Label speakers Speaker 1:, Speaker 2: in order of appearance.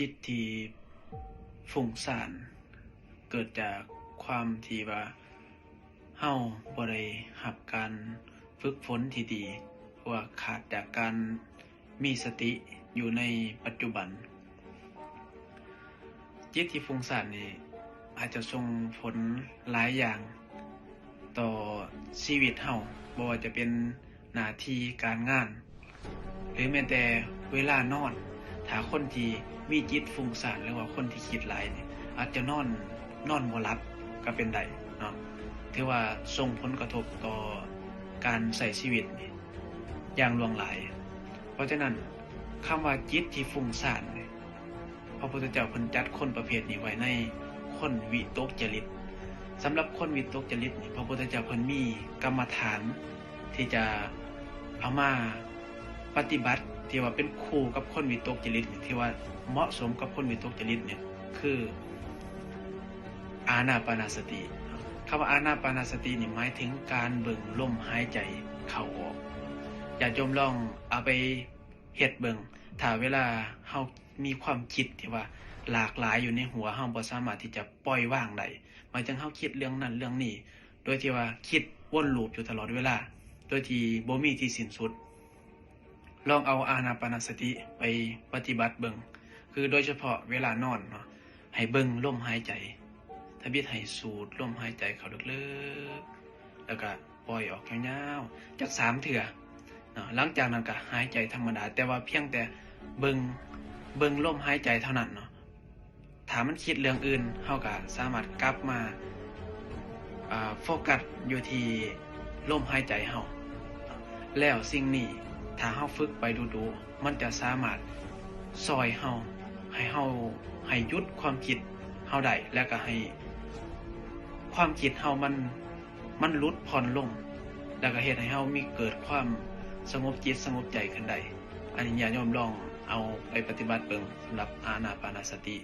Speaker 1: จิตที่ฟุ้งซ่านเกิดจากความที่ว่าเฮาบ่ได้รับการฝึกฝนที่ดีว่าขาดจากการมีสติอยู่ในปัจจุบัน จิตที่ฟุ้งซ่านนี่อาจจะส่งผลหลายอย่าง ต่อชีวิตเฮาบ่ว่าจะเป็นหน้าที่การงาน หรือแม้แต่เวลานอน ถ้าคนที่มีจิตฟุ้งซ่านหรือว่าคนที่คิดหลายเนี่ยอาจจะนอนนอนบ่หลับก็เป็นได้เนาะถือว่าส่งผลกระทบต่อการใช้ชีวิตอย่างหลวงหลาย เพราะฉะนั้นคำว่าจิตที่ฟุ้งซ่านเนี่ยพระพุทธเจ้าพิ่นจัดคนประเภทนี้ไว้ในคนวิตกจริตสำหรับคนวิตกจริตพระพุทธเจ้าพนมีกรรมฐานที่จะเอามาปฏิบัติ ที่ว่าเป็นคู่กับคนวิตกจริตที่ว่าเหมาะสมกับคนวิตกจริตเนี่ยคืออานาปานาสติคำว่าอานาปานาสตินี่หมายถึงการเบิ่งลมหายใจเข้าออกอย่าจมลองเอาไปเฮ็ดเบิ่งถ้าเวลาเฮามีความคิดที่ว่าหลากหลายอยู่ในหัวเฮาบ่สามารถที่จะปล่อยวางได้หมายถึงเฮาคิดเรื่องนั้นเรื่องนี้ โดยที่ว่าคิดวนลูปอยู่ตลอดเวลา โดยที่บ่มีที่สิ้นสุด ลองเอาอานาปานสติไปปฏิบัติเบิงคือโดยเฉพาะเวลานอนเนาะให้เบิงลมหายใจถ้าบิดให้สูดลมหายใจเข้าลึกๆแล้วก็ปล่อยออกยาวๆจากสามเถื่อเนาะหลังจากนั้นก็หายใจธรรมดา แต่ว่าเพียงแต่เบิงเบิงลมหายใจเท่านั้นเนาะถามมันคิดเรื่องอื่นเฮาก็สามารถกลับมาอ่าโฟกัสอยู่ที่ลมหายใจเฮาแล้วสิ่งนี้ ถ้าเฮาฝึกไปดูๆมันจะสามารถซอยเฮาให้เฮาให้ยุดความคิดเฮาได้แล้วก็ให้ ความคิดเฮามันมันลดผ่อนลง แล้วก็เฮ็ดให้เฮามีเกิดความสงบจิตสงบใจขึ้นได้อันนี้อย่าโยมลองเอาไปปฏิบัติเบิ่งสำหรับอานาปานสติ